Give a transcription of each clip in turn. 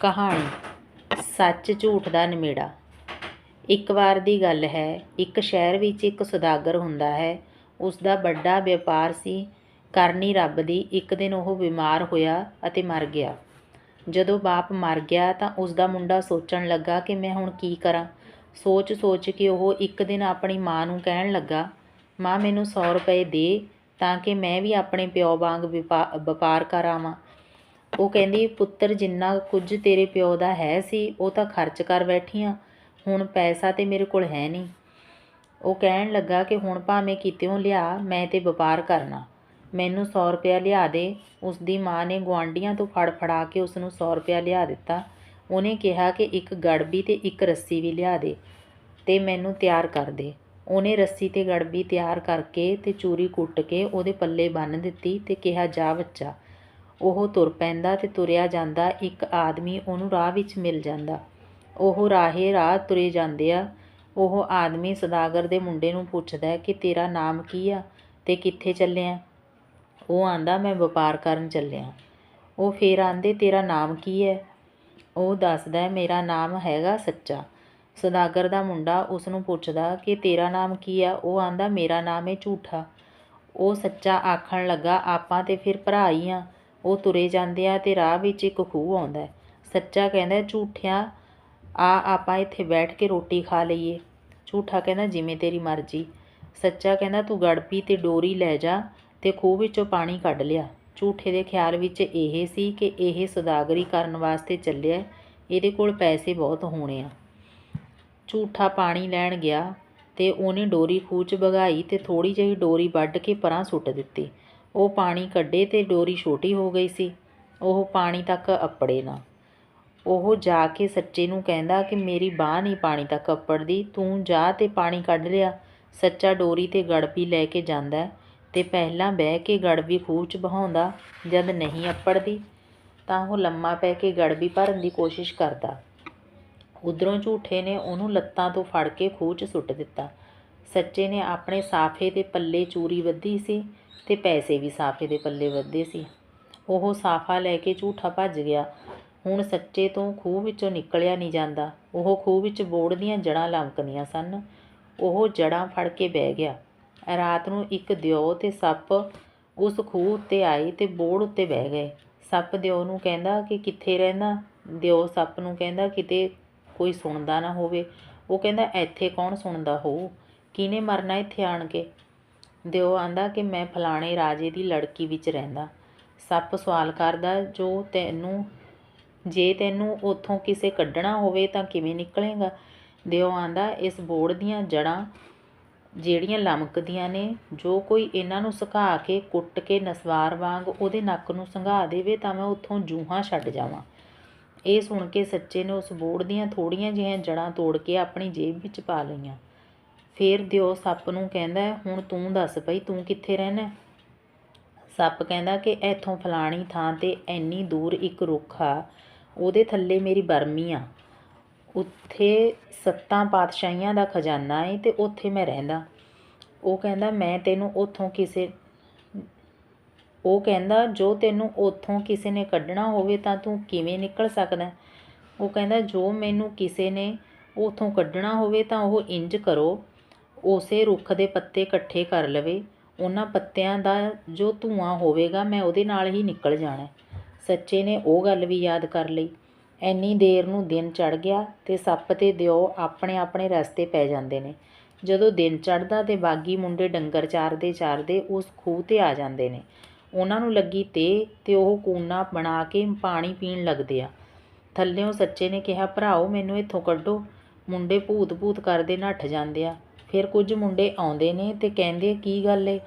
ਕਹਾਣੀ, ਸੱਚ ਝੂਠ ਦਾ ਨਿਮੇੜਾ। ਇੱਕ ਵਾਰ ਦੀ ਗੱਲ ਹੈ, ਇੱਕ ਸ਼ਹਿਰ ਵਿੱਚ ਇੱਕ ਸੁਦਾਗਰ ਹੁੰਦਾ ਹੈ ਉਸ ਦਾ ਵੱਡਾ ਵਪਾਰ ਸੀ ਕਰਨੀ ਰੱਬ ਦੀ, ਇੱਕ ਦਿਨ ਉਹ ਬਿਮਾਰ ਹੋਇਆ ਅਤੇ ਮਰ ਗਿਆ। ਜਦੋਂ ਬਾਪ ਮਰ ਗਿਆ ਤਾਂ ਉਸ ਦਾ ਮੁੰਡਾ ਸੋਚਣ ਲੱਗਾ ਕਿ ਮੈਂ ਹੁਣ ਕੀ ਕਰਾਂ। ਸੋਚ ਸੋਚ ਕੇ ਉਹ ਇੱਕ ਦਿਨ ਆਪਣੀ ਮਾਂ ਨੂੰ ਕਹਿਣ ਲੱਗਾ, ਮਾਂ, ਮੈਨੂੰ 100 ਰੁਪਏ ਦੇ ਤਾਂ ਕਿ ਮੈਂ ਵੀ ਆਪਣੇ ਪਿਓ ਵਾਂਗ ਵਿਪਾ- ਵਪਾਰ ਕਰ ਆਵਾਂ। ਉਹ ਕਹਿੰਦੀ, ਪੁੱਤਰ, ਜਿੰਨਾ ਕੁਝ ਤੇਰੇ ਪਿਓ ਦਾ ਹੈ ਸੀ, ਉਹ ਤਾਂ ਖਰਚ ਕਰ ਬੈਠੀ ਆਂ ਹੁਣ ਪੈਸਾ ਤੇ ਮੇਰੇ ਕੋਲ ਹੈ ਨਹੀਂ। ਉਹ ਕਹਿਣ ਲੱਗਾ ਕਿ ਹੁਣ ਭਾਵੇਂ ਕਿਤਿਓਂ ਲਿਆ, ਮੈਂ ਤੇ ਵਪਾਰ ਕਰਨਾ। ਮੈਨੂੰ 100 ਰੁਪਇਆ ਲਿਆ ਦੇ। ਉਸ ਦੀ ਮਾਂ ਨੇ ਗੁਆਂਢੀਆਂ ਤੋਂ ਫੜ ਫੜਾ ਕੇ ਉਸ ਨੂੰ 100 ਰੁਪਇਆ ਲਿਆ ਦਿੱਤਾ। ਉਹਨੇ ਕਿਹਾ ਕਿ ਇੱਕ ਗੜਬੀ ਤੇ ਇੱਕ ਰੱਸੀ ਵੀ ਲਿਆ ਦੇ ਤੇ ਮੈਨੂੰ ਤਿਆਰ ਕਰ ਦੇ। ਉਹਨੇ ਰੱਸੀ ਤੇ ਗੜਬੀ ਤਿਆਰ ਕਰਕੇ ਤੇ ਚੂਰੀ ਕੁੱਟ ਕੇ ਉਹਦੇ ਪੱਲੇ ਬੰਨ੍ਹ ਦਿੱਤੀ ਤੇ ਕਿਹਾ, ਜਾ ਬੱਚਾ ਉਹ ਤੁਰ ਪੈਂਦਾ ਤੇ ਤੁਰਿਆ ਜਾਂਦਾ, ਇੱਕ ਆਦਮੀ ਉਹਨੂੰ ਰਾਹ ਵਿੱਚ ਮਿਲ ਜਾਂਦਾ। ਉਹ ਰਾਹੇ ਰਾਹ ਤੁਰੇ ਜਾਂਦੇ ਆ। ਉਹ ਆਦਮੀ ਸਦਾਗਰ ਦੇ ਮੁੰਡੇ ਨੂੰ ਪੁੱਛਦਾ ਕਿ ਤੇਰਾ ਨਾਮ ਕੀ ਆ ਤੇ ਕਿੱਥੇ ਚੱਲਿਆ ਉਹ ਆਂਦਾ, ਮੈਂ ਵਪਾਰ ਕਰਨ ਚੱਲਿਆ ਉਹ ਫੇਰ ਆਂਦੇ, ਤੇਰਾ ਨਾਮ ਕੀ ਹੈ? ਉਹ ਦੱਸਦਾ, ਮੇਰਾ ਨਾਮ ਹੈਗਾ ਸੱਚਾ। ਸਦਾਗਰ ਦਾ ਮੁੰਡਾ ਉਸ ਨੂੰ ਪੁੱਛਦਾ ਕਿ ਤੇਰਾ ਨਾਮ ਕੀ ਆ? ਉਹ ਆਂਦਾ, ਮੇਰਾ ਨਾਮ ਹੈ ਝੂਠਾ। ਉਹ ਸੱਚਾ ਆਖਣ ਲੱਗਾ, ਆਪਾਂ ਤੇ ਫਿਰ ਭਰਾ ਹੀ ਆ। ਉਹ ਤੁਰੇ ਜਾਂਦੇ ਆ ਤੇ ਰਾਹ ਵਿੱਚ ਇੱਕ ਖੂਹ ਆਉਂਦਾ ਸੱਚਾ ਕਹਿੰਦਾ ਝੂਠਿਆ, ਆ ਆਪਾਂ ਇੱਥੇ ਬੈਠ ਕੇ ਰੋਟੀ ਖਾ ਲਈਏ। ਝੂਠਾ ਕਹਿੰਦਾ, ਜਿਵੇਂ ਤੇਰੀ ਮਰਜ਼ੀ। ਸੱਚਾ ਕਹਿੰਦਾ, ਤੂੰ ਗੜਪੀ ਤੇ ਡੋਰੀ ਲੈ ਜਾ ਤੇ ਖੂਹ ਵਿੱਚੋਂ ਪਾਣੀ ਕੱਢ ਲਿਆ। ਝੂਠੇ ਦੇ ਖਿਆਲ ਵਿੱਚ ਇਹ ਸੀ ਕਿ ਇਹ ਸੌਦਾਗਰੀ ਕਰਨ ਵਾਸਤੇ ਚੱਲਿਆ ਇਹਦੇ ਕੋਲ ਪੈਸੇ ਬਹੁਤ ਹੋਣੇ ਆ। ਝੂਠਾ ਪਾਣੀ ਲੈਣ ਗਿਆ ਤੇ ਉਹਨੇ ਡੋਰੀ ਖੂਹ 'ਚ ਵਗਾਈ ਤੇ ਥੋੜੀ ਜਿਹੀ ਡੋਰੀ ਵੱਢ ਕੇ ਪਰਾਂ ਸੁੱਟ ਦਿੱਤੀ। ਉਹ ਪਾਣੀ ਕੱਢੇ ਤੇ ਡੋਰੀ ਛੋਟੀ ਹੋ ਗਈ ਸੀ। ਉਹ ਪਾਣੀ ਤੱਕ ਅੱਪੜੇ ਨਾ। ਉਹ ਜਾ ਕੇ ਸੱਚੇ ਨੂੰ ਕਹਿੰਦਾ ਕਿ ਮੇਰੀ ਬਾਹ ਨਹੀਂ ਪਾਣੀ ਤੱਕ ਅੱਪੜਦੀ, ਤੂੰ ਜਾ ਤੇ ਪਾਣੀ ਕੱਢ ਲਿਆ। ਸੱਚਾ ਡੋਰੀ ਤੇ ਗੜਬੀ ਲੈ ਕੇ ਜਾਂਦਾ ਹੈ ਤੇ ਪਹਿਲਾਂ ਬਹਿ ਕੇ ਗੜਬੀ ਖੂਹ 'ਚ ਬਹਾਉਂਦਾ ਜਦ ਨਹੀਂ ਅੱਪੜਦੀ, ਤਾਂ ਉਹ ਲੰਮਾ ਪੈ ਕੇ ਗੜਬੀ ਭਰਨ ਦੀ ਕੋਸ਼ਿਸ਼ ਕਰਦਾ। ਉਧਰੋਂ ਝੂਠੇ ਨੇ ਉਹਨੂੰ ਲੱਤਾਂ ਤੋਂ ਫੜ ਕੇ ਖੂਹ 'ਚ ਸੁੱਟ ਦਿੱਤਾ। ਸੱਚੇ ਨੇ ਆਪਣੇ ਸਾਫੇ ਦੇ ਪੱਲੇ ਚੂਰੀ ਵੱਧੀ ਸੀ ਤੇ ਪੈਸੇ ਵੀ ਸਾਫੇ ਦੇ ਪੱਲੇ ਬੱਧੇ ਸੀ। ਉਹ ਸਾਫਾ ਲੈ ਕੇ ਝੂਠਾ ਭੱਜ ਗਿਆ। ਹੁਣ ਸੱਚੇ ਤੋਂ ਖੂਹ ਵਿੱਚੋਂ ਨਿਕਲਿਆ ਨਹੀਂ ਜਾਂਦਾ। ਉਹ ਖੂਹ ਵਿੱਚ ਬੋੜ ਦੀਆਂ ਜੜਾਂ ਲਮਕਦੀਆਂ ਸਨ। ਉਹ ਜੜਾਂ ਫੜ ਕੇ ਬਹਿ ਗਿਆ। ਰਾਤ ਨੂੰ ਇੱਕ ਦਿਓ ਤੇ ਸੱਪ ਉਸ ਖੂਹ ਉੱਤੇ ਆਏ ਤੇ ਬੋੜ ਉੱਤੇ ਬਹਿ ਗਏ। ਸੱਪ ਦਿਓ ਨੂੰ ਕਹਿੰਦਾ ਕਿ ਕਿੱਥੇ ਰਹਿੰਦਾ? ਦਿਓ ਸੱਪ ਨੂੰ ਕਹਿੰਦਾ ਕਿਤੇ ਕੋਈ ਸੁਣਦਾ ਨਾ ਹੋਵੇ। ਉਹ ਕਹਿੰਦਾ, ਇੱਥੇ ਕੌਣ ਸੁਣਦਾ ਹੋਊ? ਕਿਹਨੇ ਮਰਨਾ ਇੱਥੇ ਆਣ ਕੇ? ਦਿਓ ਆਂਦਾ ਕਿ ਮੈਂ ਫਲਾਣੇ ਰਾਜੇ ਦੀ ਲੜਕੀ ਵਿੱਚ ਰਹਿੰਦਾ। ਸੱਪ ਸਵਾਲ ਕਰਦਾ, ਜੋ ਤੈਨੂੰ, ਜੇ ਤੈਨੂੰ ਉੱਥੋਂ ਕਿਸੇ ਕੱਢਣਾ ਹੋਵੇ ਤਾਂ ਕਿਵੇਂ ਨਿਕਲੇਗਾ? ਦਿਓ ਆਂਦਾ, ਇਸ ਬੋੜ ਦੀਆਂ ਜੜਾਂ ਜਿਹੜੀਆਂ ਲਮਕਦੀਆਂ ਨੇ, ਜੋ ਕੋਈ ਇਹਨਾਂ ਨੂੰ ਸੁਕਾ ਕੇ ਕੁੱਟ ਕੇ ਨਸਵਾਰ ਵਾਂਗ ਉਹਦੇ ਨੱਕ ਨੂੰ ਸੰਘਾ ਦੇਵੇ ਤਾਂ ਮੈਂ ਉੱਥੋਂ ਜੂਹਾਂ ਛੱਡ ਜਾਵਾਂ। ਇਹ ਸੁਣ ਕੇ ਸੱਚੇ ਨੇ ਉਸ ਬੋੜ ਦੀਆਂ ਥੋੜੀਆਂ ਜਿਹੀਆਂ ਜੜਾਂ ਤੋੜ ਕੇ ਆਪਣੀ ਜੇਬ ਵਿੱਚ ਪਾ ਲਈਆਂ। ਫੇਰ ਦਿਓ, ਸੱਪ ਨੂੰ ਕਹਿੰਦਾ, ਹੁਣ ਤੂੰ ਦੱਸ ਭਈ, ਤੂੰ ਕਿੱਥੇ ਰਹਿਣਾ? ਸੱਪ ਕਹਿੰਦਾ ਕਿ ਇੱਥੋਂ ਫਲਾਣੀ ਥਾਂ ਤੇ ਇੰਨੀ ਦੂਰ ਇੱਕ ਰੁੱਖ ਆ, ਉਹਦੇ ਥੱਲੇ ਮੇਰੀ ਬਰਮੀ ਆ। ਉੱਥੇ ਸੱਤਾਂ ਪਾਤਸ਼ਾਹੀਆਂ ਦਾ ਖਜ਼ਾਨਾ ਏ ਤੇ ਉੱਥੇ ਮੈਂ ਰਹਿੰਦਾ। ਉਹ ਕਹਿੰਦਾ, ਮੈਂ ਤੈਨੂੰ ਉੱਥੋਂ ਕਿਸੇ ਉਹ ਕਹਿੰਦਾ, ਜੋ ਤੈਨੂੰ ਉੱਥੋਂ ਕਿਸੇ ਨੇ ਕੱਢਣਾ ਹੋਵੇ ਤਾਂ ਤੂੰ ਕਿਵੇਂ ਨਿਕਲ ਸਕਦਾ? ਉਹ ਕਹਿੰਦਾ, ਜੋ ਮੈਨੂੰ ਕਿਸੇ ਨੇ ਉੱਥੋਂ ਕੱਢਣਾ ਹੋਵੇ ਤਾਂ ਉਹ ਇੰਜ ਕਰੋ ਉਸੇ ਰੁੱਖ ਦੇ ਪੱਤੇ ਇਕੱਠੇ ਕਰ ਲਵੇ। ਉਹਨਾਂ ਪੱਤਿਆਂ ਦਾ ਜੋ ਧੂੰਆਂ ਹੋਵੇਗਾ, ਮੈਂ ਉਹਦੇ ਨਾਲ ਹੀ ਨਿਕਲ ਜਾਣਾ। ਸੱਚੇ ਨੇ ਉਹ ਗੱਲ ਵੀ ਯਾਦ ਕਰ ਲਈ। ਐਨੀ ਦੇਰ ਨੂੰ ਦਿਨ ਚੜ੍ਹ ਗਿਆ ਤੇ ਸੱਪ ਤੇ ਦਿਓ ਆਪਣੇ ਆਪਣੇ ਰਸਤੇ ਪੈ ਜਾਂਦੇ ਨੇ। ਜਦੋਂ ਦਿਨ ਚੜ੍ਹਦਾ ਤੇ ਬਾਗੀ ਮੁੰਡੇ ਡੰਗਰ ਚਾਰਦੇ ਚਾਰਦੇ ਉਸ ਖੂਹ ਤੇ ਆ ਜਾਂਦੇ ਨੇ। ਉਹਨਾਂ ਨੂੰ ਲੱਗੀ ਤੇ ਤੇ ਉਹ ਕੂਨਾ ਬਣਾ ਕੇ ਪਾਣੀ ਪੀਣ ਲੱਗਦੇ ਆ। ਥੱਲਿਓਂ ਸੱਚੇ ਨੇ ਕਿਹਾ, ਭਰਾਓ, ਮੈਨੂੰ ਇੱਥੋਂ ਕੱਢੋ। ਮੁੰਡੇ ਭੂਤ ਭੂਤ ਕਰਦੇ ਨੱਠ ਜਾਂਦੇ ਆ। ਫਿਰ ਕੁਝ ਮੁੰਡੇ ਆਉਂਦੇ ਨੇ ਅਤੇ ਕਹਿੰਦੇ ਕੀ ਗੱਲ ਏ?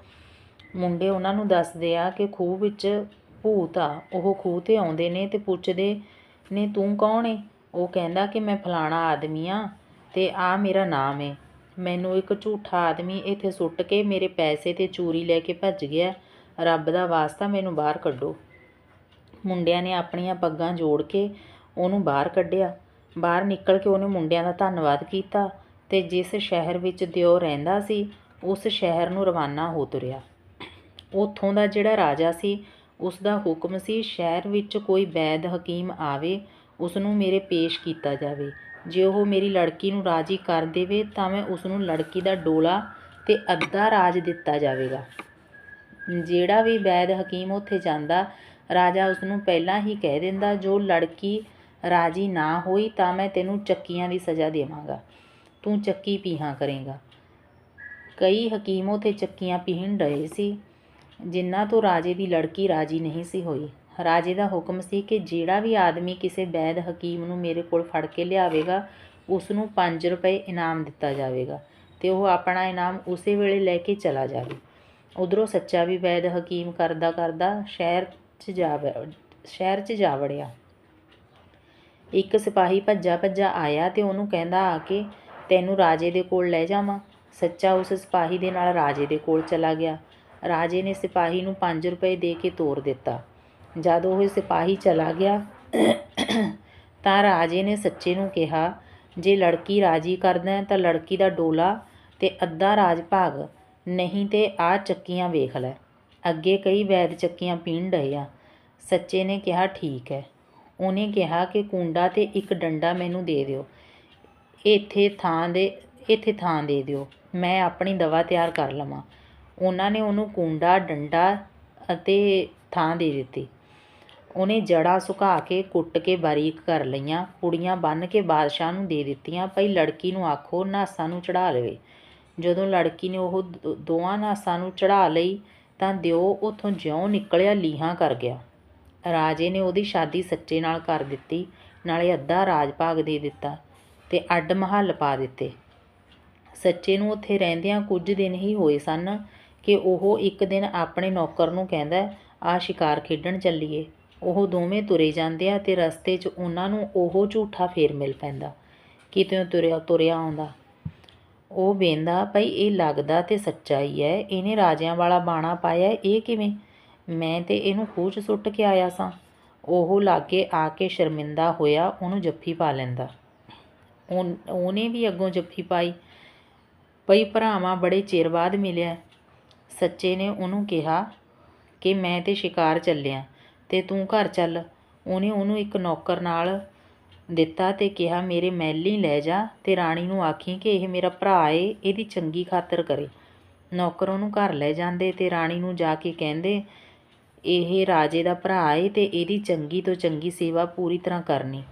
ਮੁੰਡੇ ਉਹਨਾਂ ਨੂੰ ਦੱਸਦੇ ਆ ਕਿ ਖੂਹ ਵਿੱਚ ਭੂਤ ਆ, ਉਹ ਖੂਹ ਤੇ ਆਉਂਦੇ ਨੇ ਅਤੇ ਪੁੱਛਦੇ ਨੇ, ਤੂੰ ਕੌਣ ਏ? ਉਹ ਕਹਿੰਦਾ ਕਿ ਮੈਂ ਫਲਾਣਾ ਆਦਮੀ ਆ ਅਤੇ ਆਹ ਮੇਰਾ ਨਾਮ ਏ। ਮੈਨੂੰ ਇੱਕ ਝੂਠਾ ਆਦਮੀ ਇੱਥੇ ਸੁੱਟ ਕੇ ਮੇਰੇ ਪੈਸੇ ਤੇ ਚੂਰੀ ਲੈ ਕੇ ਭੱਜ ਗਿਆ। ਰੱਬ ਦਾ ਵਾਸਤਾ ਮੈਨੂੰ ਬਾਹਰ ਕੱਢੋ। ਮੁੰਡਿਆਂ ਨੇ ਆਪਣੀਆਂ ਪੱਗਾਂ ਜੋੜ ਕੇ ਉਹਨੂੰ ਬਾਹਰ ਕੱਢਿਆ। ਬਾਹਰ ਨਿਕਲ ਕੇ ਉਹਨੇ ਮੁੰਡਿਆਂ ਦਾ ਧੰਨਵਾਦ ਕੀਤਾ। ਤੇ ਜਿਸ ਸ਼ਹਿਰ ਵਿੱਚ ਦਿਓ ਰਹਿੰਦਾ ਸੀ, ਉਸ ਸ਼ਹਿਰ ਨੂੰ ਰਵਾਨਾ ਹੋ ਤੁਰਿਆ। ਉੱਥੋਂ ਦਾ ਜਿਹੜਾ ਰਾਜਾ ਸੀ, ਉਸ ਦਾ ਹੁਕਮ ਸੀ, ਸ਼ਹਿਰ ਵਿੱਚ ਕੋਈ ਵੈਦ ਹਕੀਮ ਆਵੇ, ਉਸ ਨੂੰ ਮੇਰੇ ਪੇਸ਼ ਕੀਤਾ ਜਾਵੇ। ਜੇ ਉਹ ਮੇਰੀ ਲੜਕੀ ਨੂੰ ਰਾਜੀ ਕਰ ਦੇਵੇ, ਤਾਂ ਮੈਂ ਉਸ ਨੂੰ ਲੜਕੀ ਦਾ ਡੋਲਾ ਤੇ ਅੱਧਾ ਰਾਜ ਦਿੱਤਾ ਜਾਵੇਗਾ। ਜਿਹੜਾ ਵੀ ਵੈਦ ਹਕੀਮ ਉੱਥੇ ਜਾਂਦਾ, ਰਾਜਾ ਉਸ ਨੂੰ ਪਹਿਲਾਂ ਹੀ ਕਹਿ ਦਿੰਦਾ, ਜੋ ਲੜਕੀ ਰਾਜੀ ਨਾ ਹੋਈ, ਤਾਂ ਮੈਂ ਤੈਨੂੰ ਚੱਕੀਆਂ ਦੀ ਸਜ਼ਾ ਦੇਵਾਂਗਾ। ਤੂੰ ਚੱਕੀ ਪੀਹਾਂ ਕਰੇਗਾ। ਕਈ ਹਕੀਮ ਉੱਥੇ ਚੱਕੀਆਂ ਪੀਹਣ ਰਹੇ ਸੀ, ਜਿਨ੍ਹਾਂ ਤੋਂ ਰਾਜੇ ਦੀ ਲੜਕੀ ਰਾਜੀ ਨਹੀਂ ਸੀ ਹੋਈ। ਰਾਜੇ ਦਾ ਹੁਕਮ ਸੀ ਕਿ ਜਿਹੜਾ ਵੀ ਆਦਮੀ ਕਿਸੇ ਵੈਦ ਹਕੀਮ ਨੂੰ ਮੇਰੇ ਕੋਲ ਫੜ ਕੇ ਲਿਆਵੇਗਾ ਉਸ ਨੂੰ 5 ਰੁਪਏ ਇਨਾਮ ਦਿੱਤਾ ਜਾਵੇਗਾ ਤੇ ਉਹ ਆਪਣਾ ਇਨਾਮ ਉਸੇ ਵੇਲੇ ਲੈ ਕੇ ਚਲਾ ਜਾਵੇ। ਉਧਰੋਂ ਸੱਚਾ ਵੀ ਵੈਦ ਹਕੀਮ ਕਰਦਾ ਕਰਦਾ ਸ਼ਹਿਰ 'ਚ ਜਾ ਵ- ਸ਼ਹਿਰ 'ਚ ਜਾ ਵੜਿਆ। ਇੱਕ ਸਿਪਾਹੀ ਭੱਜਾ ਭੱਜਾ ਆਇਆ ਤੇ ਉਹਨੂੰ ਕਹਿੰਦਾ ਆ ਕੇ ਤੈਨੂੰ ਰਾਜੇ ਦੇ ਕੋਲ ਲੈ ਜਾਵਾਂ। ਸੱਚਾ ਉਸ ਸਿਪਾਹੀ ਦੇ ਨਾਲ ਰਾਜੇ ਦੇ ਕੋਲ ਚਲਾ ਗਿਆ। ਰਾਜੇ ਨੇ ਸਿਪਾਹੀ ਨੂੰ 5 ਰੁਪਏ ਦੇ ਕੇ ਤੋਰ ਦਿੱਤਾ। ਜਦ ਉਹ ਸਿਪਾਹੀ ਚਲਾ ਗਿਆ, ਤਾਂ ਰਾਜੇ ਨੇ ਸੱਚੇ ਨੂੰ ਕਿਹਾ, ਜੇ ਲੜਕੀ ਰਾਜੀ ਕਰਦਾ ਹੈ, ਤਾਂ ਲੜਕੀ ਦਾ ਡੋਲਾ ਤੇ ਅੱਧਾ ਰਾਜ ਭਾਗ। ਨਹੀਂ ਤੇ ਆ ਚੱਕੀਆਂ ਵੇਖ ਲੈ ਅੱਗੇ ਕਈ ਵੈਦ ਚੱਕੀਆਂ ਪੀਣ ਡਏ ਆ। ਸੱਚੇ ਨੇ ਕਿਹਾ, ਠੀਕ ਹੈ ਉਹਨੇ ਕਿਹਾ ਕਿ ਕੁੰਡਾ ਤੇ ਇੱਕ ਡੰਡਾ ਮੈਨੂੰ ਦੇ ਦਿਓ। ਇੱਥੇ ਥਾਂ ਦੇ, ਇੱਥੇ ਥਾਂ ਦੇ ਦਿਓ। ਮੈਂ ਆਪਣੀ ਦਵਾ ਤਿਆਰ ਕਰ ਲਵਾਂ। ਉਹਨਾਂ ਨੇ ਉਹਨੂੰ ਕੂੰਡਾ, ਡੰਡਾ ਅਤੇ ਥਾਂ ਦੇ ਦਿੱਤੀ। ਉਹਨੇ ਜੜ੍ਹਾਂ ਸੁਕਾ ਕੇ, ਕੁੱਟ ਕੇ ਬਾਰੀਕ ਕਰ ਲਈਆਂ। ਪੁੜੀਆਂ ਬੰਨ੍ਹ ਕੇ ਬਾਦਸ਼ਾਹ ਨੂੰ ਦੇ ਦਿੱਤੀਆਂ, ਭਈ ਲੜਕੀ ਨੂੰ ਆਖੋ, ਨਾਸਾਂ ਨੂੰ ਚੜ੍ਹਾ ਲਵੇ। ਜਦੋਂ ਲੜਕੀ ਨੇ ਉਹ ਦੋ- ਦੋਵਾਂ ਨਾਸਾਂ ਨੂੰ ਚੜ੍ਹਾ ਲਈ, ਤਾਂ ਦਿਓ ਉਥੋਂ ਜਿਉਂ ਨਿਕਲਿਆ ਲੀਹਾਂ ਕਰ ਗਿਆ। ਰਾਜੇ ਨੇ ਉਹਦੀ ਸ਼ਾਦੀ ਸੱਚੇ ਨਾਲ ਕਰ ਦਿੱਤੀ, ਨਾਲੇ ਅੱਧਾ ਰਾਜ ਭਾਗ ਦੇ ਦਿੱਤਾ। ਤੇ ਅੱਡ ਮਹੱਲ ਪਾ ਦਿੱਤੇ। ਸੱਚੇ ਨੂੰ ਉੱਥੇ ਰਹਿੰਦਿਆਂ ਕੁਝ ਦਿਨ ਹੀ ਹੋਏ ਸਨ ਕਿ ਉਹ ਇੱਕ ਦਿਨ ਆਪਣੇ ਨੌਕਰ ਨੂੰ ਕਹਿੰਦਾ ਆ ਸ਼ਿਕਾਰ ਖੇਡਣ ਚੱਲੀਏ। ਉਹ ਦੋਵੇਂ ਤੁਰੇ ਜਾਂਦੇ ਆ ਤੇ ਰਸਤੇ 'ਚ ਉਹਨਾਂ ਨੂੰ ਉਹ ਝੂਠਾ ਫੇਰ ਮਿਲ ਪੈਂਦਾ। ਕਿਤੇ ਤੁਰਿਆ ਤੁਰਿਆ ਆਉਂਦਾ। ਉਹ ਵੇਂਦਾ, ਭਈ, ਇਹ ਲੱਗਦਾ ਤੇ ਸੱਚਾ ਹੀ ਹੈ ਇਹਨੇ ਰਾਜਿਆਂ ਵਾਲਾ ਬਾਣਾ ਪਾਇਆ, ਇਹ ਕਿਵੇਂ? ਮੈਂ ਤੇ ਇਹਨੂੰ ਖੂਹ 'ਚ ਸੁੱਟ ਕੇ ਆਇਆ ਸਾਂ। ਉਹ ਲਾਗੇ ਆ ਕੇ ਸ਼ਰਮਿੰਦਾ ਹੋਇਆ ਉਹਨੂੰ ਜੱਫੀ ਪਾ ਲੈਂਦਾ। ਉਹਨੇ ਵੀ ਅੱਗੋਂ ਜੱਫੀ ਪਾਈ। ਭਈ ਭਰਾਵਾਂ ਬੜੇ ਚਿਰ ਬਾਅਦ ਮਿਲਿਆ। ਸੱਚੇ ਨੇ ਉਹਨੂੰ ਕਿਹਾ ਕਿ ਮੈਂ ਤੇ ਸ਼ਿਕਾਰ ਚੱਲਿਆ ਤੇ ਤੂੰ ਘਰ ਚੱਲ। ਉਹਨੇ ਉਹਨੂੰ ਇੱਕ ਨੌਕਰ ਨਾਲ ਦਿੱਤਾ ਤੇ ਕਿਹਾ, ਮੇਰੇ ਮਹਿਲੀ ਲੈ ਜਾ ਤੇ ਰਾਣੀ ਨੂੰ ਆਖੀ ਕਿ ਇਹ ਮੇਰਾ ਭਰਾ ਏ, ਇਹਦੀ ਚੰਗੀ ਖਾਤਰ ਕਰੇ। ਨੌਕਰ ਉਹਨੂੰ ਘਰ ਲੈ ਜਾਂਦੇ ਤੇ ਰਾਣੀ ਨੂੰ ਜਾ ਕੇ ਕਹਿੰਦੇ, ਇਹ ਰਾਜੇ ਦਾ ਭਰਾ ਏ ਤੇ ਇਹਦੀ ਚੰਗੀ ਤੋਂ ਚੰਗੀ ਸੇਵਾ ਪੂਰੀ ਤਰ੍ਹਾਂ ਕਰਨੀ।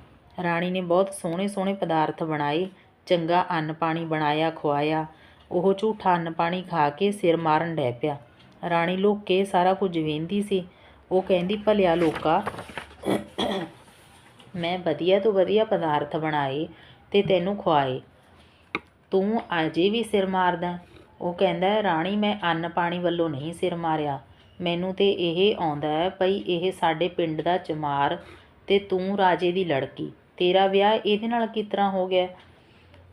ਰਾਣੀ ਨੇ ਬਹੁਤ ਸੋਹਣੇ ਸੋਹਣੇ ਪਦਾਰਥ ਬਣਾਏ, ਚੰਗਾ ਅੰਨ ਪਾਣੀ ਬਣਾਇਆ ਖਵਾਇਆ ਉਹ ਝੂਠਾ ਅੰਨ ਪਾਣੀ ਖਾ ਕੇ ਸਿਰ ਮਾਰਨ ਡੈ ਪਿਆ। ਰਾਣੀ ਲੋਕ ਕੇ ਸਾਰਾ ਕੁਝ ਵੇਂਦੀ ਸੀ। ਉਹ ਕਹਿੰਦੀ, ਭਲਿਆ ਲੋਕਾ, ਮੈਂ ਵਧੀਆ ਤੋਂ ਵਧੀਆ ਪਦਾਰਥ ਬਣਾਏ ਤੇ ਤੈਨੂੰ ਖਵਾਏ ਤੂੰ ਅਜੇ ਵੀ ਸਿਰ ਮਾਰਦਾ ਉਹ ਕਹਿੰਦਾ, ਰਾਣੀ, ਮੈਂ ਅੰਨ ਪਾਣੀ ਵੱਲੋਂ ਨਹੀਂ ਸਿਰ ਮਾਰਿਆ। ਮੈਨੂੰ ਤੇ ਇਹ ਆਉਂਦਾ ਹੈ ਭਈ ਇਹ ਸਾਡੇ ਪਿੰਡ ਦਾ ਚਮਾਰ ਤੇ ਤੂੰ ਰਾਜੇ ਦੀ ਲੜਕੀ। ਤੇਰਾ ਵਿਆਹ ਇਹਦੇ ਨਾਲ ਕਿਸ ਤਰ੍ਹਾਂ ਹੋ ਗਿਆ?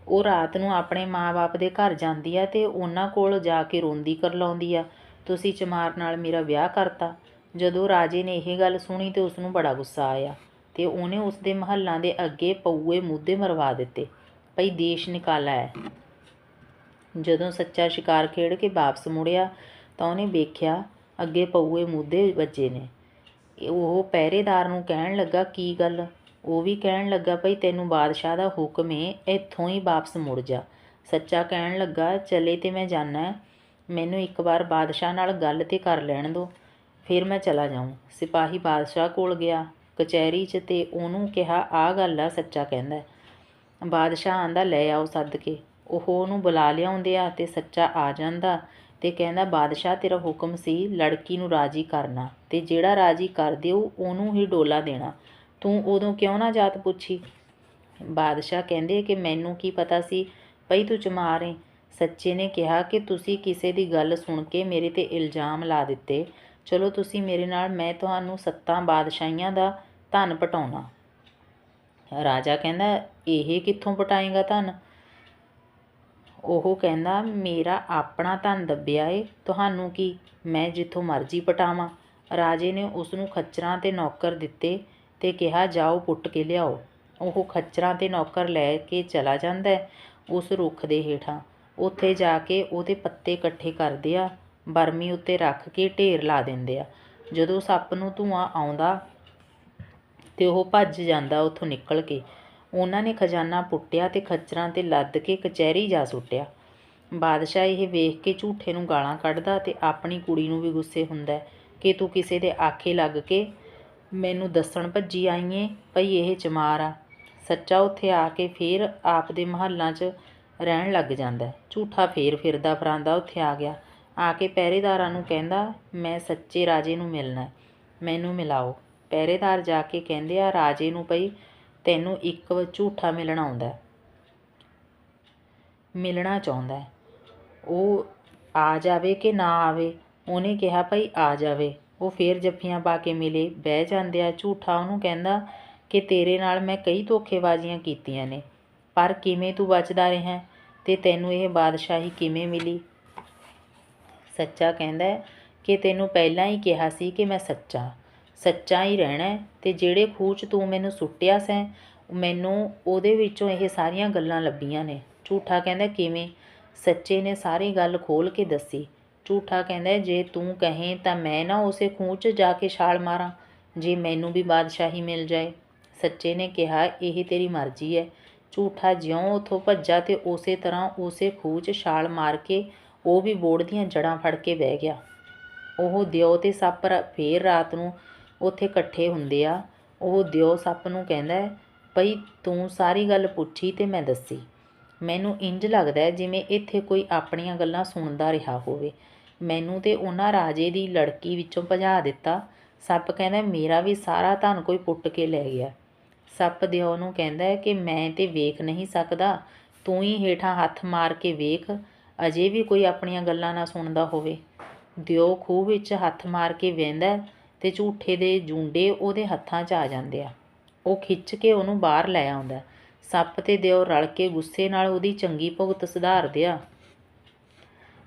ਉਹ ਰਾਤ ਨੂੰ ਆਪਣੇ ਮਾਂ-ਬਾਪ ਦੇ ਘਰ ਜਾਂਦੀ ਆ ਤੇ ਉਹਨਾਂ ਕੋਲ ਜਾ ਕੇ ਰੋਂਦੀ ਕਰ ਲਾਉਂਦੀ ਆ। ਤੁਸੀਂ ਚਮਾਰ ਨਾਲ ਮੇਰਾ ਵਿਆਹ ਕਰਤਾ। ਜਦੋਂ ਰਾਜੇ ਨੇ ਇਹ ਗੱਲ ਸੁਣੀ ਤੇ ਉਸ ਨੂੰ ਬੜਾ ਗੁੱਸਾ ਆਇਆ ਤੇ ਉਹਨੇ ਉਸ ਦੇ ਮਹੱਲਾਂ ਦੇ ਅੱਗੇ ਪਊਏ ਮੁੱਦੇ ਮਰਵਾ ਦਿੱਤੇ। ਭਈ ਦੇਸ਼ ਨਿਕਾਲਾ ਹੈ। ਜਦੋਂ ਸੱਚਾ ਸ਼ਿਕਾਰ ਖੇਡ ਕੇ ਵਾਪਸ ਮੁੜਿਆ ਤਾਂ ਉਹਨੇ ਵੇਖਿਆ ਅੱਗੇ ਪਊਏ ਮੁੱਦੇ ਵੱਜੇ ਨੇ। ਉਹ ਪਹਿਰੇਦਾਰ ਨੂੰ ਕਹਿਣ ਲੱਗਾ, ਕੀ ਗੱਲ? ਉਹ ਵੀ ਕਹਿਣ ਲੱਗਾ, ਭਈ ਤੈਨੂੰ ਬਾਦਸ਼ਾਹ ਦਾ ਹੁਕਮ ਏ, ਇੱਥੋਂ ਹੀ ਵਾਪਸ ਮੁੜ ਜਾ। ਸੱਚਾ ਕਹਿਣ ਲੱਗਾ, ਚਲੇ ਤੇ ਮੈਂ ਜਾਣਾ ਮੈਨੂੰ ਇੱਕ ਵਾਰ ਬਾਦਸ਼ਾਹ ਨਾਲ ਗੱਲ ਤੇ ਕਰ ਲੈਣ ਦੋ, ਫਿਰ ਮੈਂ ਚਲਾ ਜਾਊਂ। ਸਿਪਾਹੀ ਬਾਦਸ਼ਾਹ ਕੋਲ ਗਿਆ। ਕਚਹਿਰੀ 'ਚ ਤੇ ਉਹਨੂੰ ਕਿਹਾ ਆ ਗੱਲ ਆ, ਸੱਚਾ ਕਹਿੰਦਾ ਬਾਦਸ਼ਾਹ ਆਂਦਾ, ਲੈ ਆਓ ਸੱਦ ਕੇ। ਉਹ ਉਹਨੂੰ ਬੁਲਾ ਲਿਆਉਂਦੇ ਆ ਤੇ ਸੱਚਾ ਆ ਜਾਂਦਾ ਤੇ ਕਹਿੰਦਾ, ਬਾਦਸ਼ਾਹ, ਤੇਰਾ ਹੁਕਮ ਸੀ ਲੜਕੀ ਨੂੰ ਰਾਜੀ ਕਰਨਾ ਤੇ ਜਿਹੜਾ ਰਾਜੀ ਕਰ ਦਿਓ, ਉਹਨੂੰ ਹੀ ਡੋਲਾ ਦੇਣਾ। ਤੂੰ ਉਦੋਂ ਕਿਉਂ ਨਾ ਜਾਤ ਪੁੱਛੀ? ਬਾਦਸ਼ਾਹ ਕਹਿੰਦੇ ਕਿ ਮੈਨੂੰ ਕੀ ਪਤਾ ਸੀ? ਭਈ ਤੂੰ ਚਮਾਰ ਏ। ਸੱਚੇ ਨੇ ਕਿਹਾ ਕਿ ਤੁਸੀਂ ਕਿਸੇ ਦੀ ਗੱਲ ਸੁਣ ਕੇ ਮੇਰੇ ਤੇ ਇਲਜ਼ਾਮ ਲਾ ਦਿੱਤੇ। ਚਲੋ ਤੁਸੀਂ ਮੇਰੇ ਨਾਲ ਮੈਂ ਤੁਹਾਨੂੰ ਸੱਤਾਂ ਬਾਦਸ਼ਾਹੀਆਂ ਦਾ ਧਨ ਪਟਾਉਣਾ। ਰਾਜਾ ਕਹਿੰਦਾ, ਇਹ ਕਿੱਥੋਂ ਪਟਾਏਗਾ ਧਨ? ਉਹ ਕਹਿੰਦਾ, ਮੇਰਾ ਆਪਣਾ ਧਨ ਦੱਬਿਆ ਏ, ਤੁਹਾਨੂੰ ਕੀ? ਮੈਂ ਜਿੱਥੋਂ ਮਰਜ਼ੀ ਪਟਾਵਾਂ। ਰਾਜੇ ਨੇ ਉਸ ਨੂੰ ਖੱਚਰਾਂ ਤੇ ਨੌਕਰ ਦਿੱਤੇ। ਤੇ ਕਿਹਾ, ਜਾਓ, ਪੁੱਟ ਕੇ ਲਿਆਓ। ਉਹ ਖੱਚਰਾਂ ਤੇ ਨੌਕਰ ਲੈ ਕੇ ਚਲਾ ਜਾਂਦਾ ਹੈ ਉਸ ਰੁੱਖ ਦੇ ਹੇਠਾਂ। ਉੱਥੇ ਜਾ ਕੇ ਉਹਦੇ ਪੱਤੇ ਇਕੱਠੇ ਕਰਦੇ ਆ, ਬਰਮੀ ਉੱਤੇ ਰੱਖ ਕੇ ਢੇਰ ਲਾ ਦਿੰਦੇ ਆ। ਜਦੋਂ ਸੱਪ ਨੂੰ ਧੂੰਆਂ ਆਉਂਦਾ ਤੇ ਉਹ ਭੱਜ ਜਾਂਦਾ ਉੱਥੋਂ ਨਿਕਲ ਕੇ। ਉਹਨਾਂ ਨੇ ਖਜ਼ਾਨਾ ਪੁੱਟਿਆ ਤੇ ਖੱਚਰਾਂ ਤੇ ਲੱਦ ਕੇ ਕਚਹਿਰੀ ਜਾ ਸੁੱਟਿਆ। ਬਾਦਸ਼ਾਹ ਇਹ ਵੇਖ ਕੇ ਝੂਠੇ ਨੂੰ ਗਾਲਾਂ ਕੱਢਦਾ ਤੇ ਆਪਣੀ ਕੁੜੀ ਨੂੰ ਵੀ ਗੁੱਸੇ ਹੁੰਦਾ ਕਿ ਤੂੰ ਕਿਸੇ ਦੇ ਆਖੇ ਲੱਗ ਕੇ ਮੈਨੂੰ ਦੱਸਣ ਭੱਜੀ ਆਈ ਏ ਇਹ ਚਮਾਰ ਆ। ਸੱਚਾ ਉੱਥੇ ਆ ਕੇ ਫੇਰ ਆਪ ਦੇ ਮਹੱਲਾਂ 'ਚ ਰਹਿਣ ਲੱਗ ਜਾਂਦਾ ਝੂਠਾ ਫੇਰ ਫਿਰਦਾ ਫਰਾਂਦਾ ਉੱਥੇ ਆ ਗਿਆ। ਆ ਕੇ ਪਹਿਰੇਦਾਰਾਂ ਨੂੰ ਕਹਿੰਦਾ, ਮੈਂ ਸੱਚੇ ਰਾਜੇ ਨੂੰ ਮਿਲਣਾ ਮੈਨੂੰ ਮਿਲਾਓ। ਪਹਿਰੇਦਾਰ ਜਾ ਕੇ ਕਹਿੰਦੇ ਆ, ਰਾਜੇ ਨੂੰ ਭਈ ਤੈਨੂੰ ਇੱਕ ਝੂਠਾ ਮਿਲਣ ਆਉਂਦਾ ਮਿਲਣਾ ਚਾਹੁੰਦਾ ਉਹ ਆ ਜਾਵੇ ਕਿ ਨਾ ਆਵੇ? ਉਹਨੇ ਕਿਹਾ, ਭਈ ਆ ਜਾਵੇ। ਉਹ ਫੇਰ ਜੱਫੀਆਂ ਪਾ ਕੇ ਮਿਲੇ, ਬਹਿ ਜਾਂਦਿਆਂ ਝੂਠਾ ਉਹਨੂੰ ਕਹਿੰਦਾ ਕਿ ਤੇਰੇ ਨਾਲ ਮੈਂ ਕਈ ਧੋਖੇਬਾਜ਼ੀਆਂ ਕੀਤੀਆਂ ਨੇ, ਪਰ ਕਿਵੇਂ ਤੂੰ ਬਚਦਾ ਰਿਹਾ? ਤੇ ਤੈਨੂੰ ਇਹ ਬਾਦਸ਼ਾਹੀ ਕਿਵੇਂ ਮਿਲੀ? ਸੱਚਾ ਕਹਿੰਦਾ ਕਿ ਤੈਨੂੰ ਪਹਿਲਾਂ ਹੀ ਕਿਹਾ ਸੀ ਕਿ ਮੈਂ ਸੱਚਾ ਸੱਚਾ ਹੀ ਰਹਿਣਾ ਹੈ, ਤੇ ਜਿਹੜੇ ਖੂਹ 'ਚ ਤੂੰ ਮੈਨੂੰ ਸੁੱਟਿਆ ਸੈਂ, ਮੈਨੂੰ ਉਹਦੇ ਵਿੱਚੋਂ ਇਹ ਸਾਰੀਆਂ ਗੱਲਾਂ ਲੱਭੀਆਂ ਨੇ। ਝੂਠਾ ਕਹਿੰਦਾ ਕਿਵੇਂ? ਸੱਚੇ ਨੇ ਸਾਰੀ ਗੱਲ ਖੋਲ ਕੇ ਦੱਸੀ। ਝੂਠਾ ਕਹਿੰਦਾ ਜੇ ਤੂੰ ਕਹੇ ਤਾਂ ਮੈਂ ਨਾ ਉਸੇ ਖੂਹ 'ਚ ਜਾ ਕੇ ਛਾਲ ਮਾਰਾਂ, ਜੇ ਮੈਨੂੰ ਵੀ ਬਾਦਸ਼ਾਹੀ ਮਿਲ ਜਾਏ। ਸੱਚੇ ਨੇ ਕਿਹਾ, ਇਹ ਤੇਰੀ ਮਰਜ਼ੀ ਹੈ। ਝੂਠਾ ਜਿਉਂ ਉਥੋਂ ਭੱਜਾ ਤੇ ਉਸੇ ਤਰ੍ਹਾਂ ਉਸੇ ਖੂਹ 'ਚ ਛਾਲ ਮਾਰ ਕੇ ਉਹ ਵੀ ਬੋੜ ਦੀਆਂ ਜੜਾਂ ਫੜ ਕੇ ਬਹਿ ਗਿਆ। ਉਹ ਦਿਓ ਤੇ ਸੱਪ ਰਾ- ਫੇਰ ਰਾਤ ਨੂੰ ਉੱਥੇ ਇਕੱਠੇ ਹੁੰਦੇ ਆ। ਉਹ ਦਿਓ ਸੱਪ ਨੂੰ ਕਹਿੰਦਾ ਭਈ ਤੂੰ ਸਾਰੀ ਗੱਲ ਪੁੱਛੀ ਤੇ ਮੈਂ ਦੱਸੀ। ਮੈਨੂੰ ਇੰਜ ਲੱਗਦਾ ਜਿਵੇਂ ਇੱਥੇ ਕੋਈ ਆਪਣੀਆਂ ਗੱਲਾਂ ਸੁਣਦਾ ਰਿਹਾ ਹੋਵੇ। ਮੈਨੂੰ ਤੇ ਉਹਨਾਂ ਰਾਜੇ ਦੀ ਲੜਕੀ ਵਿੱਚੋਂ ਭਜਾ ਦਿੱਤਾ। ਸੱਪ ਕਹਿੰਦਾ, ਮੇਰਾ ਵੀ ਸਾਰਾ ਧਨ ਕੋਈ ਪੁੱਟ ਕੇ ਲੈ ਗਿਆ। ਸੱਪ ਦਿਓ ਨੂੰ ਕਹਿੰਦਾ ਕਿ ਮੈਂ ਤੇ ਵੇਖ ਨਹੀਂ ਸਕਦਾ। ਤੂੰ ਹੀ ਹੇਠਾਂ ਹੱਥ ਮਾਰ ਕੇ ਵੇਖ, ਅਜੇ ਵੀ ਕੋਈ ਆਪਣੀਆਂ ਗੱਲਾਂ ਨਾ ਸੁਣਦਾ ਹੋਵੇ। ਦਿਓ ਖੂਹ ਵਿੱਚ ਹੱਥ ਮਾਰ ਕੇ ਵਹਿੰਦਾ ਤੇ ਝੂਠੇ ਦੇ ਜੂੰਡੇ ਉਹਦੇ ਹੱਥਾਂ 'ਚ ਆ ਜਾਂਦੇ ਆ। ਉਹ ਖਿੱਚ ਕੇ ਉਹਨੂੰ ਬਾਹਰ ਲੈ ਆਉਂਦਾ ਸੱਪ ਤੇ ਦਿਓ ਰਲ ਕੇ ਗੁੱਸੇ ਨਾਲ ਉਹਦੀ ਚੰਗੀ ਭੁਗਤ ਸੁਧਾਰਦੇ ਆ।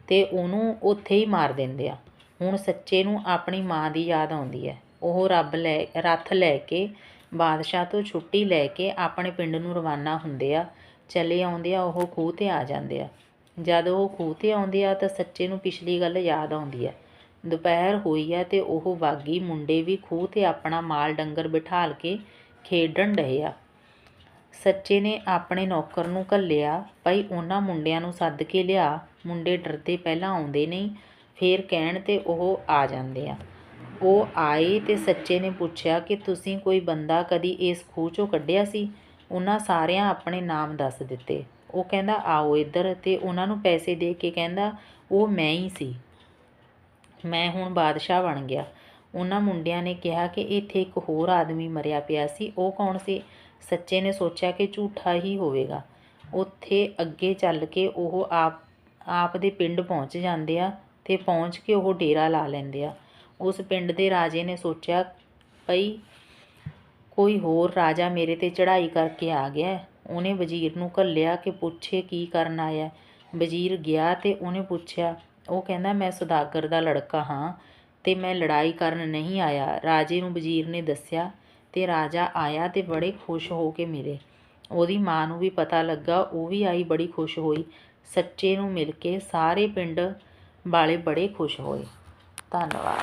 ਅਤੇ ਉਹਨੂੰ ਉੱਥੇ ਹੀ ਮਾਰ ਦਿੰਦੇ ਆ। ਹੁਣ ਸੱਚੇ ਨੂੰ ਆਪਣੀ ਮਾਂ ਦੀ ਯਾਦ ਆਉਂਦੀ ਹੈ। ਉਹ ਰੱਬ ਲੈ, ਰੱਥ ਲੈ ਕੇ, ਬਾਦਸ਼ਾਹ ਤੋਂ ਛੁੱਟੀ ਲੈ ਕੇ ਆਪਣੇ ਪਿੰਡ ਨੂੰ ਰਵਾਨਾ ਹੁੰਦੇ ਆ। ਚਲੇ ਆਉਂਦੇ ਆ, ਉਹ ਖੂਹ ਤੇ ਆ ਜਾਂਦੇ ਆ। ਜਦ ਉਹ ਖੂਹ ਤੇ ਆਉਂਦੇ ਆ ਤਾਂ ਸੱਚੇ ਨੂੰ ਪਿਛਲੀ ਗੱਲ ਯਾਦ ਆਉਂਦੀ ਹੈ। ਦੁਪਹਿਰ ਹੋਈ ਹੈ ਅਤੇ ਉਹ ਬਾਗੀ ਮੁੰਡੇ ਵੀ ਖੂਹ ਤੇ ਆਪਣਾ ਮਾਲ ਡੰਗਰ ਬਿਠਾਲ ਕੇ ਖੇਡਣ ਡਏ ਆ। ਸੱਚੇ ਨੇ ਆਪਣੇ ਨੌਕਰ ਨੂੰ ਘੱਲਿਆ, ਭਾਈ ਉਹਨਾਂ ਮੁੰਡਿਆਂ ਨੂੰ ਸੱਦ ਕੇ ਲਿਆ। ਮੁੰਡੇ ਡਰਦੇ ਪਹਿਲਾਂ ਆਉਂਦੇ ਨਹੀਂ, ਫੇਰ ਕਹਿਣ ਤੇ ਉਹ ਆ ਜਾਂਦੇ ਆ। ਉਹ ਆਏ ਤੇ ਸੱਚੇ ਨੇ ਪੁੱਛਿਆ ਕਿ ਤੁਸੀਂ ਕੋਈ ਬੰਦਾ ਕਦੀ ਇਸ ਖੂਹ ਚੋਂ ਕੱਢਿਆ ਸੀ? ਉਹਨਾਂ ਸਾਰਿਆਂ ਆਪਣੇ ਨਾਮ ਦੱਸ ਦਿੱਤੇ। ਉਹ ਕਹਿੰਦਾ, ਆਓ ਇੱਧਰ। ਤੇ ਉਹਨਾਂ ਨੂੰ ਪੈਸੇ ਦੇ ਕੇ ਕਹਿੰਦਾ, ਉਹ ਮੈਂ ਹੀ ਸੀ। ਮੈਂ ਹੁਣ ਬਾਦਸ਼ਾਹ ਬਣ ਗਿਆ। ਉਹਨਾਂ ਮੁੰਡਿਆਂ ਨੇ ਕਿਹਾ ਕਿ ਇੱਥੇ ਇੱਕ ਹੋਰ ਆਦਮੀ ਮਰਿਆ ਪਿਆ ਸੀ। ਉਹ ਕੌਣ ਸੀ? ਸੱਚੇ ਨੇ ਸੋਚਿਆ ਕਿ ਝੂਠਾ ਹੀ ਹੋਵੇਗਾ। ਉੱਥੇ ਅੱਗੇ ਚੱਲ ਕੇ ਉਹ ਆਪ ਆਪ ਦੇ ਪਿੰਡ ਪਹੁੰਚ ਜਾਂਦੇ ਆ ਤੇ ਪਹੁੰਚ ਕੇ ਉਹ ਡੇਰਾ ਲਾ ਲੈਂਦੇ ਆ। ਉਸ ਪਿੰਡ ਦੇ ਰਾਜੇ ਨੇ ਸੋਚਿਆ, ਭਈ ਕੋਈ ਹੋਰ ਰਾਜਾ ਮੇਰੇ ਤੇ ਚੜ੍ਹਾਈ ਕਰਕੇ ਆ ਗਿਆ ਉਹਨੇ ਵਜ਼ੀਰ ਨੂੰ ਘੱਲਿਆ ਕਿ ਪੁੱਛੇ ਕੀ ਕਰਨ ਆਇਆ ਵਜ਼ੀਰ ਗਿਆ ਤੇ ਉਹਨੇ ਪੁੱਛਿਆ, ਉਹ ਕਹਿੰਦਾ, ਮੈਂ ਸੁਦਾਗਰ ਦਾ ਲੜਕਾ ਹਾਂ ਤੇ ਮੈਂ ਲੜਾਈ ਕਰਨ ਨਹੀਂ ਆਇਆ। ਰਾਜੇ ਨੂੰ ਵਜ਼ੀਰ ਨੇ ਦੱਸਿਆ ਅਤੇ ਰਾਜਾ ਆਇਆ ਅਤੇ ਬੜੇ ਖੁਸ਼ ਹੋ ਕੇ ਮਿਲੇ। ਉਹਦੀ ਮਾਂ ਨੂੰ ਵੀ ਪਤਾ ਲੱਗਾ, ਉਹ ਵੀ ਆਈ ਬੜੀ ਖੁਸ਼ ਹੋਈ। ਸੱਚੇ ਨੂੰ ਮਿਲ ਕੇ ਸਾਰੇ ਪਿੰਡ ਵਾਲੇ ਬੜੇ ਖੁਸ਼ ਹੋਏ। ਧੰਨਵਾਦ।